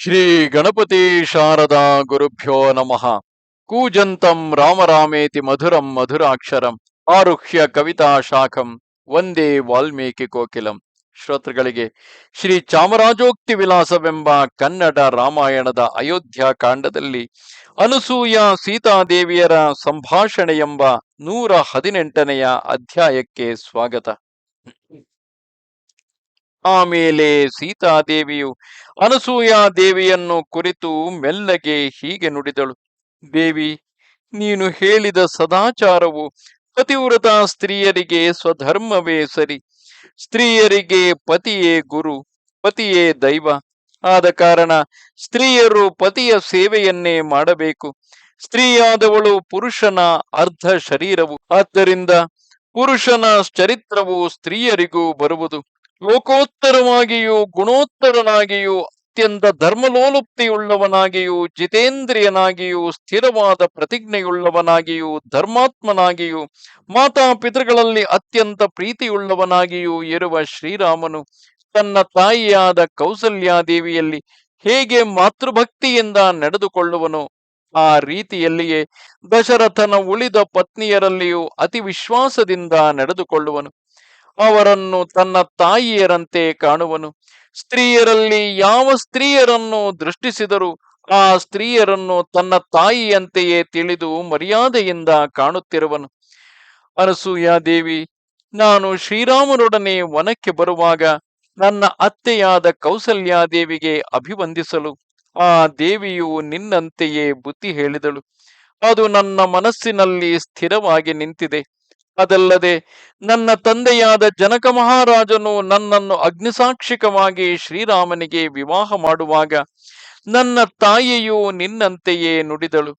ಶ್ರೀ ಗಣಪತಿ ಶಾರದಾ ಗುರುಭ್ಯೋ ನಮಃ. ಕೂಜಂತಂ ರಾಮರಾಮೇತಿ ಮಧುರಂ ಮಧುರಾಕ್ಷರಂ ಆರುಹ್ಯ ಕವಿತಾ ಶಾಖಂ ವಂದೇ ವಾಲ್ಮೀಕಿ ಕೋಕಿಲಂ. ಶ್ರೋತೃಗಳಿಗೆ ಶ್ರೀ ಚಾಮರಾಜೋಕ್ತಿ ವಿಲಾಸವೆಂಬ ಕನ್ನಡ ರಾಮಾಯಣದ ಅಯೋಧ್ಯ ಕಾಂಡದಲ್ಲಿ ಅನುಸೂಯ ಸೀತಾದೇವಿಯರ ಸಂಭಾಷಣೆ ಎಂಬ ನೂರ ಹದಿನೆಂಟನೆಯ ಅಧ್ಯಾಯಕ್ಕೆ ಸ್ವಾಗತ. ಆಮೇಲೆ ಸೀತಾದೇವಿಯು ಅನಸೂಯ ದೇವಿಯನ್ನು ಕುರಿತು ಮೆಲ್ಲಗೆ ಹೀಗೆ ನುಡಿದಳು, ದೇವಿ, ನೀನು ಹೇಳಿದ ಸದಾಚಾರವು ಪತಿವ್ರತ ಸ್ತ್ರೀಯರಿಗೆ ಸ್ವಧರ್ಮವೇ ಸರಿ. ಸ್ತ್ರೀಯರಿಗೆ ಪತಿಯೇ ಗುರು, ಪತಿಯೇ ದೈವ. ಆದ ಕಾರಣ ಸ್ತ್ರೀಯರು ಪತಿಯ ಸೇವೆಯನ್ನೇ ಮಾಡಬೇಕು. ಸ್ತ್ರೀಯಾದವಳು ಪುರುಷನ ಅರ್ಧ ಶರೀರವು. ಆದ್ದರಿಂದ ಪುರುಷನ ಚರಿತ್ರವು ಸ್ತ್ರೀಯರಿಗೂ ಬರುವುದು. ಲೋಕೋತ್ತರವಾಗಿಯೂ ಗುಣೋತ್ತರನಾಗಿಯೂ ಅತ್ಯಂತ ಧರ್ಮಲೋಲುಪ್ತಿಯುಳ್ಳವನಾಗಿಯೂ ಜಿತೇಂದ್ರಿಯನಾಗಿಯೂ ಸ್ಥಿರವಾದ ಪ್ರತಿಜ್ಞೆಯುಳ್ಳವನಾಗಿಯೂ ಧರ್ಮಾತ್ಮನಾಗಿಯೂ ಮಾತಾಪಿತೃಗಳಲ್ಲಿ ಅತ್ಯಂತ ಪ್ರೀತಿಯುಳ್ಳವನಾಗಿಯೂ ಇರುವ ಶ್ರೀರಾಮನು ತನ್ನ ತಾಯಿಯಾದ ಕೌಸಲ್ಯಾದೇವಿಯಲ್ಲಿ ಹೇಗೆ ಮಾತೃಭಕ್ತಿಯಿಂದ ನಡೆದುಕೊಳ್ಳುವನು ಆ ರೀತಿಯಲ್ಲಿಯೇ ದಶರಥನ ಉಳಿದ ಪತ್ನಿಯರಲ್ಲಿಯೂ ಅತಿ ವಿಶ್ವಾಸದಿಂದ ನಡೆದುಕೊಳ್ಳುವನು. ಅವರನ್ನು ತನ್ನ ತಾಯಿಯರಂತೆ ಕಾಣುವನು. ಸ್ತ್ರೀಯರಲ್ಲಿ ಯಾವ ಸ್ತ್ರೀಯರನ್ನು ದೃಷ್ಟಿಸಿದರೂ ಆ ಸ್ತ್ರೀಯರನ್ನು ತನ್ನ ತಾಯಿಯಂತೆಯೇ ತಿಳಿದು ಮರ್ಯಾದೆಯಿಂದ ಕಾಣುತ್ತಿರುವನು. ಅನಸೂಯಾದೇವಿ ನಾನು ಶ್ರೀರಾಮನೊಡನೆ ವನಕ್ಕೆ ಬರುವಾಗ ನನ್ನ ಅತ್ತೆಯಾದ ಕೌಸಲ್ಯಾದೇವಿಗೆ ಅಭಿವಂದಿಸಲು ಆ ದೇವಿಯು ನಿನ್ನಂತೆಯೇ ಬುದ್ಧಿ ಹೇಳಿದಳು. ಅದು ನನ್ನ ಮನಸ್ಸಿನಲ್ಲಿ ಸ್ಥಿರವಾಗಿ ನಿಂತಿದೆ. ಅದಲ್ಲದೆ ನನ್ನ ತಂದೆಯಾದ ಜನಕ ಮಹಾರಾಜನು ನನ್ನನ್ನು ಅಗ್ನಿಸಾಕ್ಷಿಕವಾಗಿ ಶ್ರೀರಾಮನಿಗೆ ವಿವಾಹ ಮಾಡುವಾಗ ನನ್ನ ತಾಯಿಯು ನಿನ್ನಂತೆಯೇ ನುಡಿದಳು.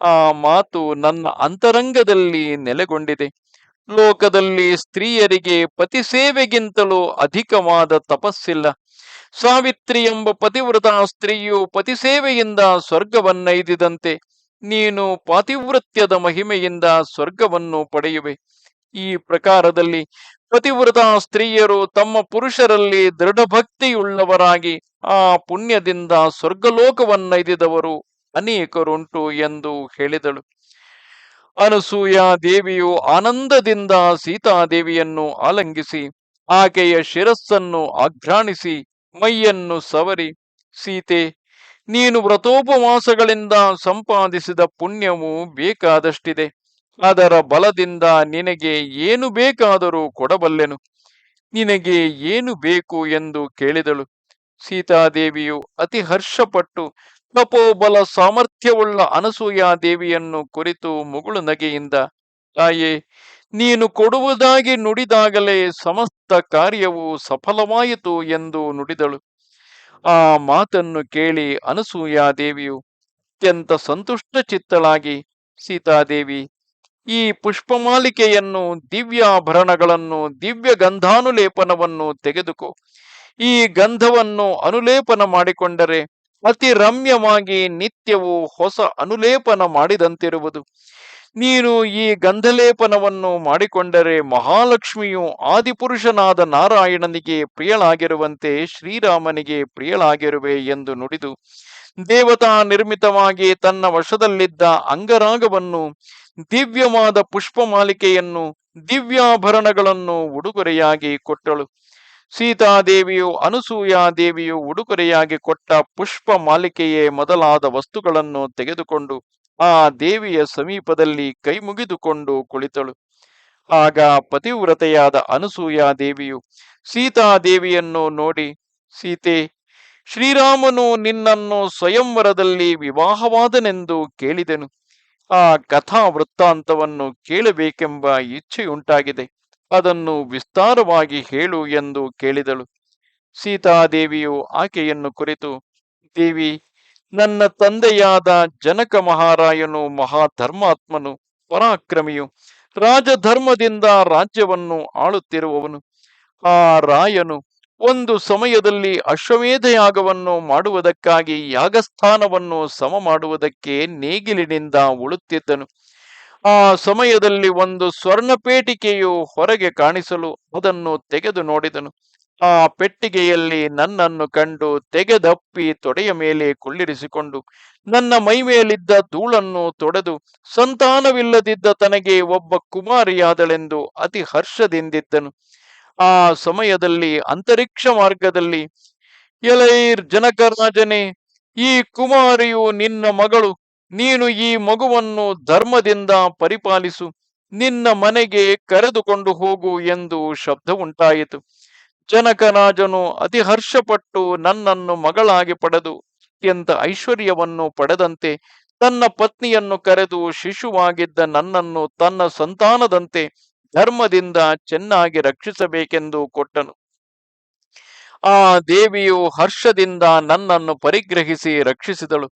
ಆ ಮಾತು ನನ್ನ ಅಂತರಂಗದಲ್ಲಿ ನೆಲೆಗೊಂಡಿದೆ. ಲೋಕದಲ್ಲಿ ಸ್ತ್ರೀಯರಿಗೆ ಪತಿ ಸೇವೆಗಿಂತಲೂ ಅಧಿಕವಾದ ತಪಸ್ಸಿಲ್ಲ. ಸಾವಿತ್ರಿ ಎಂಬ ಪತಿವ್ರತ ಸ್ತ್ರೀಯು ಪತಿ ಸೇವೆಯಿಂದ ಸ್ವರ್ಗವನ್ನೈದಿದಂತೆ ನೀನು ಪಾತಿವ್ರತ್ಯದ ಮಹಿಮೆಯಿಂದ ಸ್ವರ್ಗವನ್ನು ಪಡೆಯುವೆ. ಈ ಪ್ರಕಾರದಲ್ಲಿ ಪತಿವ್ರತ ಸ್ತ್ರೀಯರು ತಮ್ಮ ಪುರುಷರಲ್ಲಿ ದೃಢಭಕ್ತಿಯುಳ್ಳವರಾಗಿ ಆ ಪುಣ್ಯದಿಂದ ಸ್ವರ್ಗಲೋಕವನ್ನೈದಿದವರು ಅನೇಕರುಂಟು ಎಂದು ಹೇಳಿದಳು. ಅನಸೂಯ ದೇವಿಯು ಆನಂದದಿಂದ ಸೀತಾದೇವಿಯನ್ನು ಆಲಂಗಿಸಿ, ಆಕೆಯ ಶಿರಸ್ಸನ್ನು ಆಘ್ರಾಣಿಸಿ, ಮೈಯನ್ನು ಸವರಿ, ಸೀತೆ ನೀನು ವ್ರತೋಪವಾಸಗಳಿಂದ ಸಂಪಾದಿಸಿದ ಪುಣ್ಯವು ಬೇಕಾದಷ್ಟಿದೆ. ಅದರ ಬಲದಿಂದ ನಿನಗೆ ಏನು ಬೇಕಾದರೂ ಕೊಡಬಲ್ಲೆನು. ನಿನಗೆ ಏನು ಬೇಕು ಎಂದು ಕೇಳಿದಳು. ಸೀತಾದೇವಿಯು ಅತಿ ಹರ್ಷಪಟ್ಟು, ತಪೋಬಲ ಸಾಮರ್ಥ್ಯವುಳ್ಳ ಅನಸೂಯಾ ದೇವಿಯನ್ನು ಕುರಿತು ಮುಗುಳು ನಗೆಯಿಂದ, ತಾಯೇ, ನೀನು ಕೊಡುವುದಾಗಿ ನುಡಿದಾಗಲೇ ಸಮಸ್ತ ಕಾರ್ಯವು ಸಫಲವಾಯಿತು ಎಂದು ನುಡಿದಳು. ಆ ಮಾತನ್ನು ಕೇಳಿ ಅನಸೂಯಾದೇವಿಯು ಅತ್ಯಂತ ಸಂತುಷ್ಟ ಚಿತ್ತಳಾಗಿ, ಸೀತಾದೇವಿ, ಈ ಪುಷ್ಪಮಾಲಿಕೆಯನ್ನು, ದಿವ್ಯಾಭರಣಗಳನ್ನು ದಿವ್ಯ ಗಂಧಾನುಲೇಪನವನ್ನು ತೆಗೆದುಕೋ. ಈ ಗಂಧವನ್ನು ಅನುಲೇಪನ ಮಾಡಿಕೊಂಡರೆ ಅತಿ ರಮ್ಯವಾಗಿ ನಿತ್ಯವೂ ಹೊಸ ಅನುಲೇಪನ ಮಾಡಿದಂತಿರುವುದು. ನೀನು ಈ ಗಂಧಲೇಪನವನ್ನು ಮಾಡಿಕೊಂಡರೆ ಮಹಾಲಕ್ಷ್ಮಿಯು ಆದಿಪುರುಷನಾದ ನಾರಾಯಣನಿಗೆ ಪ್ರಿಯಳಾಗಿರುವಂತೆ ಶ್ರೀರಾಮನಿಗೆ ಪ್ರಿಯಳಾಗಿರುವೆ ಎಂದು ನುಡಿದು ದೇವತಾ ನಿರ್ಮಿತವಾಗಿ ತನ್ನ ವಶದಲ್ಲಿದ್ದ ಅಂಗರಾಗವನ್ನು, ದಿವ್ಯವಾದ ಪುಷ್ಪಮಾಲಿಕೆಯನ್ನು, ದಿವ್ಯಾಭರಣಗಳನ್ನು ಉಡುಗೊರೆಯಾಗಿ ಕೊಟ್ಟಳು. ಸೀತಾದೇವಿಯು ಅನುಸೂಯಾ ದೇವಿಯು ಉಡುಗೊರೆಯಾಗಿ ಕೊಟ್ಟ ಪುಷ್ಪ ಮಾಲಿಕೆಯೇ ಮೊದಲಾದ ವಸ್ತುಗಳನ್ನು ತೆಗೆದುಕೊಂಡು ಆ ದೇವಿಯ ಸಮೀಪದಲ್ಲಿ ಕೈ ಮುಗಿದುಕೊಂಡು ಕುಳಿತಳು. ಆಗ ಪತಿವ್ರತೆಯಾದ ಅನಸೂಯ ದೇವಿಯು ಸೀತಾದೇವಿಯನ್ನು ನೋಡಿ, ಸೀತೆ, ಶ್ರೀರಾಮನು ನಿನ್ನನ್ನು ಸ್ವಯಂವರದಲ್ಲಿ ವಿವಾಹವಾದನೆಂದು ಕೇಳಿದೆನು. ಆ ಕಥಾ ವೃತ್ತಾಂತವನ್ನು ಕೇಳಬೇಕೆಂಬ ಇಚ್ಛೆಯುಂಟಾಗಿದೆ. ಅದನ್ನು ವಿಸ್ತಾರವಾಗಿ ಹೇಳು ಎಂದು ಕೇಳಿದಳು. ಸೀತಾದೇವಿಯು ಆಕೆಯನ್ನು ಕುರಿತು, ದೇವಿ ನನ್ನ ತಂದೆಯಾದ ಜನಕ ಮಹಾರಾಯನು ಮಹಾಧರ್ಮಾತ್ಮನು, ಪರಾಕ್ರಮಿಯು, ರಾಜಧರ್ಮದಿಂದ ರಾಜ್ಯವನ್ನು ಆಳುತ್ತಿರುವವನು. ಆ ರಾಯನು ಒಂದು ಸಮಯದಲ್ಲಿ ಅಶ್ವಮೇಧಯಾಗವನ್ನು ಮಾಡುವುದಕ್ಕಾಗಿ ಯಾಗಸ್ಥಾನವನ್ನು ಸಮ ಮಾಡುವುದಕ್ಕೆ ನೇಗಿಲಿನಿಂದ ಉಳುತ್ತಿದ್ದನು. ಆ ಸಮಯದಲ್ಲಿ ಒಂದು ಸ್ವರ್ಣಪೇಟಿಕೆಯು ಹೊರಗೆ ಕಾಣಿಸಲು ಅದನ್ನು ತೆಗೆದು ನೋಡಿದನು. ಆ ಪೆಟ್ಟಿಗೆಯಲ್ಲಿ ನನ್ನನ್ನು ಕಂಡು ತೆಗೆದಪ್ಪಿ ತೊಡೆಯ ಮೇಲೆ ಕುಳ್ಳಿರಿಸಿಕೊಂಡು ನನ್ನ ಮೈ ಮೇಲಿದ್ದ ಧೂಳನ್ನು ತೊಡೆದು ಸಂತಾನವಿಲ್ಲದಿದ್ದ ತನಗೆ ಒಬ್ಬ ಕುಮಾರಿಯಾದಳೆಂದು ಅತಿ ಹರ್ಷದಿಂದಿದ್ದನು. ಆ ಸಮಯದಲ್ಲಿ ಅಂತರಿಕ್ಷ ಮಾರ್ಗದಲ್ಲಿ, ಎಲೈರ್ ಜನಕರಾಜನೇ, ಈ ಕುಮಾರಿಯು ನಿನ್ನ ಮಗಳು, ನೀನು ಈ ಮಗುವನ್ನು ಧರ್ಮದಿಂದ ಪರಿಪಾಲಿಸು, ನಿನ್ನ ಮನೆಗೆ ಕರೆದುಕೊಂಡು ಹೋಗು ಎಂದು ಶಬ್ದ ಉಂಟಾಯಿತು. ಜನಕರಾಜನು ಅತಿ ಹರ್ಷಪಟ್ಟು ನನ್ನನ್ನು ಮಗಳಾಗಿ ಪಡೆದು ಅತ್ಯಂತ ಐಶ್ವರ್ಯವನ್ನು ಪಡೆದಂತೆ ತನ್ನ ಪತ್ನಿಯನ್ನು ಕರೆದು ಶಿಶುವಾಗಿದ್ದ ನನ್ನನ್ನು ತನ್ನ ಸಂತಾನದಂತೆ ಧರ್ಮದಿಂದ ಚೆನ್ನಾಗಿ ರಕ್ಷಿಸಬೇಕೆಂದು ಕೊಟ್ಟನು. ಆ ದೇವಿಯು ಹರ್ಷದಿಂದ ನನ್ನನ್ನು ಪರಿಗ್ರಹಿಸಿ ರಕ್ಷಿಸಿದಳು.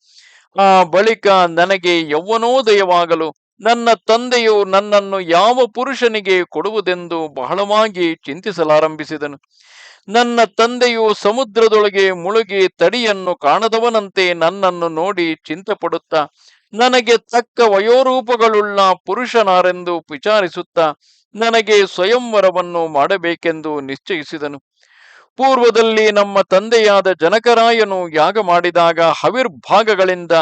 ಆ ಬಳಿಕ ನನಗೆ ಯೌವನೋದಯವಾಗಲು ನನ್ನ ತಂದೆಯು ನನ್ನನ್ನು ಯಾವ ಪುರುಷನಿಗೆ ಕೊಡುವುದೆಂದು ಬಹಳವಾಗಿ ಚಿಂತಿಸಲಾರಂಭಿಸಿದನು. ನನ್ನ ತಂದೆಯು ಸಮುದ್ರದೊಳಗೆ ಮುಳುಗಿ ತಡಿಯನ್ನು ಕಾಣದವನಂತೆ ನನ್ನನ್ನು ನೋಡಿ ಚಿಂತೆ ಪಡುತ್ತಾ ನನಗೆ ತಕ್ಕ ವಯೋರೂಪಗಳುಳ್ಳ ಪುರುಷನಾರೆಂದು ವಿಚಾರಿಸುತ್ತಾ, ನನಗೆ ಸ್ವಯಂವರವನ್ನು ಮಾಡಬೇಕೆಂದು ನಿಶ್ಚಯಿಸಿದನು. ಪೂರ್ವದಲ್ಲಿ ನಮ್ಮ ತಂದೆಯಾದ ಜನಕರಾಯನು ಯಾಗ ಮಾಡಿದಾಗ ಹವಿರ್ಭಾಗಗಳಿಂದ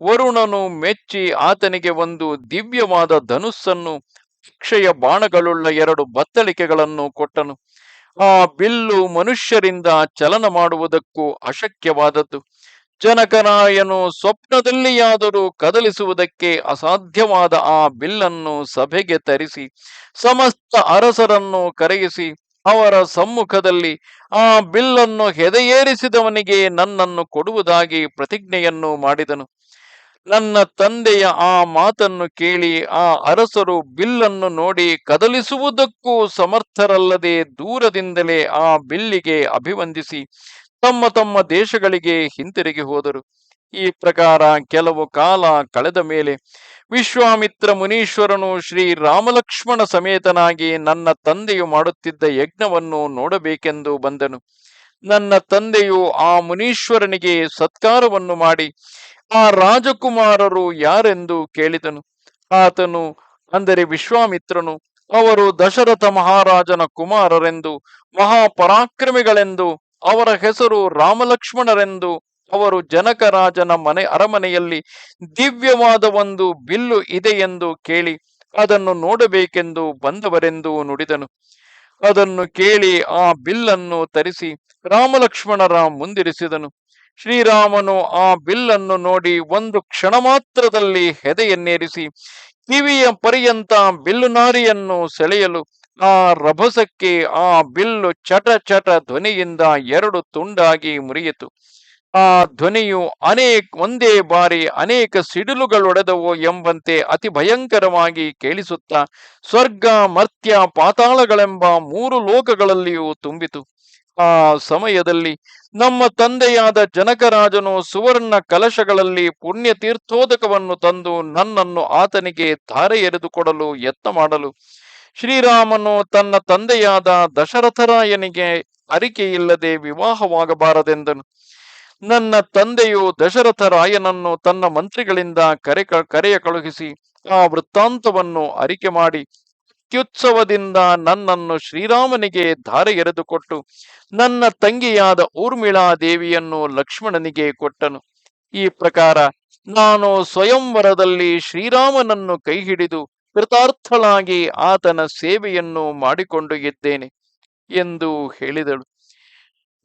ವರುಣನು ಮೆಚ್ಚಿ ಆತನಿಗೆ ಒಂದು ದಿವ್ಯವಾದ ಧನುಸ್ಸನ್ನು ಅಕ್ಷಯ ಬಾಣಗಳುಳ್ಳ ಎರಡು ಬತ್ತಳಿಕೆಗಳನ್ನು ಕೊಟ್ಟನು. ಆ ಬಿಲ್ಲು ಮನುಷ್ಯರಿಂದ ಚಲನ ಮಾಡುವುದಕ್ಕೂ ಅಶಕ್ಯವಾದದ್ದು. ಜನಕರಾಯನು ಸ್ವಪ್ನದಲ್ಲಿಯಾದರೂ ಕದಲಿಸುವುದಕ್ಕೆ ಅಸಾಧ್ಯವಾದ ಆ ಬಿಲ್ಲನ್ನು ಸಭೆಗೆ ತರಿಸಿ, ಸಮಸ್ತ ಅರಸರನ್ನು ಕರೆಯಿಸಿ ಅವರ ಸಮ್ಮುಖದಲ್ಲಿ ಆ ಬಿಲ್ಲನ್ನು ಹೆದೆಯೇರಿಸಿದವನಿಗೆ ನನ್ನನ್ನು ಕೊಡುವುದಾಗಿ ಪ್ರತಿಜ್ಞೆಯನ್ನು ಮಾಡಿದನು. ನನ್ನ ತಂದೆಯ ಆ ಮಾತನ್ನು ಕೇಳಿ ಆ ಅರಸರು ಬಿಲ್ಲನ್ನು ನೋಡಿ ಕದಲಿಸುವುದಕ್ಕೂ ಸಮರ್ಥರಲ್ಲದೆ ದೂರದಿಂದಲೇ ಆ ಬಿಲ್ಲಿಗೆ ಅಭಿವಂದಿಸಿ ತಮ್ಮ ತಮ್ಮ ದೇಶಗಳಿಗೆ ಹಿಂತಿರುಗಿ ಹೋದರು. ಈ ಪ್ರಕಾರ ಕೆಲವು ಕಾಲ ಕಳೆದ ಮೇಲೆ ವಿಶ್ವಾಮಿತ್ರ ಮುನೀಶ್ವರನು ಶ್ರೀ ರಾಮಲಕ್ಷ್ಮಣ ಸಮೇತನಾಗಿ ನನ್ನ ತಂದೆಯು ಮಾಡುತ್ತಿದ್ದ ಯಜ್ಞವನ್ನು ನೋಡಬೇಕೆಂದು ಬಂದನು. ನನ್ನ ತಂದೆಯು ಆ ಮುನೀಶ್ವರನಿಗೆ ಸತ್ಕಾರವನ್ನು ಮಾಡಿ, ಆ ರಾಜಕುಮಾರರು ಯಾರೆಂದು ಕೇಳಿದನು. ಆತನು, ಅಂದರೆ ವಿಶ್ವಾಮಿತ್ರನು, ಅವರು ದಶರಥ ಮಹಾರಾಜನ ಕುಮಾರರೆಂದು, ಮಹಾಪರಾಕ್ರಮಿಗಳೆಂದು, ಅವರ ಹೆಸರು ರಾಮಲಕ್ಷ್ಮಣರೆಂದು ಅವರು ಜನಕರಾಜನ ಮನೆ ಅರಮನೆಯಲ್ಲಿ ದಿವ್ಯವಾದ ಒಂದು ಬಿಲ್ಲು ಇದೆ ಎಂದು ಕೇಳಿ ಅದನ್ನು ನೋಡಬೇಕೆಂದು ಬಂದವರೆಂದು ನುಡಿದನು. ಅದನ್ನು ಕೇಳಿ ಆ ಬಿಲ್ಲನ್ನು ತರಿಸಿ ರಾಮಲಕ್ಷ್ಮಣರ ಮುಂದಿರಿಸಿದನು. ಶ್ರೀರಾಮನು ಆ ಬಿಲ್ಲನ್ನು ನೋಡಿ ಒಂದು ಕ್ಷಣ ಮಾತ್ರದಲ್ಲಿ ಹೆದೆಯನ್ನೇರಿಸಿ ಕಿವಿಯ ಪರ್ಯಂತ ಬಿಲ್ಲುನಾರಿಯನ್ನು ಸೆಳೆಯಲು ಆ ರಭಸಕ್ಕೆ ಆ ಬಿಲ್ಲು ಚಟ ಚಟ ಧ್ವನಿಯಿಂದ ಎರಡು ತುಂಡಾಗಿ ಮುರಿಯಿತು. ಆ ಧ್ವನಿಯು ಅನೇಕ, ಒಂದೇ ಬಾರಿ ಅನೇಕ ಸಿಡಿಲುಗಳೊಡೆದವು ಎಂಬಂತೆ ಅತಿ ಭಯಂಕರವಾಗಿ ಕೇಳಿಸುತ್ತಾ ಸ್ವರ್ಗ, ಮರ್ತ್ಯ, ಪಾತಾಳಗಳೆಂಬ ಮೂರು ಲೋಕಗಳಲ್ಲಿಯೂ ತುಂಬಿತು. ಆ ಸಮಯದಲ್ಲಿ ನಮ್ಮ ತಂದೆಯಾದ ಜನಕರಾಜನು ಸುವರ್ಣ ಕಲಶಗಳಲ್ಲಿ ಪುಣ್ಯ ತೀರ್ಥೋದಕವನ್ನು ತಂದು ನನ್ನನ್ನು ಆತನಿಗೆ ಧಾರೆ ಎರೆದುಕೊಡಲು ಯತ್ನ ಮಾಡಲು. ಶ್ರೀರಾಮನು ತನ್ನ ತಂದೆಯಾದ ದಶರಥರಾಯನಿಗೆ ಅರಿಕೆಯಿಲ್ಲದೆ ವಿವಾಹವಾಗಬಾರದೆಂದನು. ನನ್ನ ತಂದೆಯು ದಶರಥರಾಯನನ್ನು ತನ್ನ ಮಂತ್ರಿಗಳಿಂದ ಕರೆ ಕರೆಯ ಕಳುಹಿಸಿ ಆ ವೃತ್ತಾಂತವನ್ನು ಅರಿಕೆ ಮಾಡಿ ಅತ್ಯುತ್ಸವದಿಂದ ನನ್ನನ್ನು ಶ್ರೀರಾಮನಿಗೆ ಧಾರೆ ಎರೆದುಕೊಟ್ಟು ನನ್ನ ತಂಗಿಯಾದ ಊರ್ಮಿಳಾ ದೇವಿಯನ್ನು ಲಕ್ಷ್ಮಣನಿಗೆ ಕೊಟ್ಟನು. ಈ ಪ್ರಕಾರ ನಾನು ಸ್ವಯಂವರದಲ್ಲಿ ಶ್ರೀರಾಮನನ್ನು ಕೈ ಹಿಡಿದು ಕೃತಾರ್ಥಳಾಗಿ ಆತನ ಸೇವೆಯನ್ನು ಮಾಡಿಕೊಂಡು ಇದ್ದೇನೆ ಎಂದು ಹೇಳಿದಳು.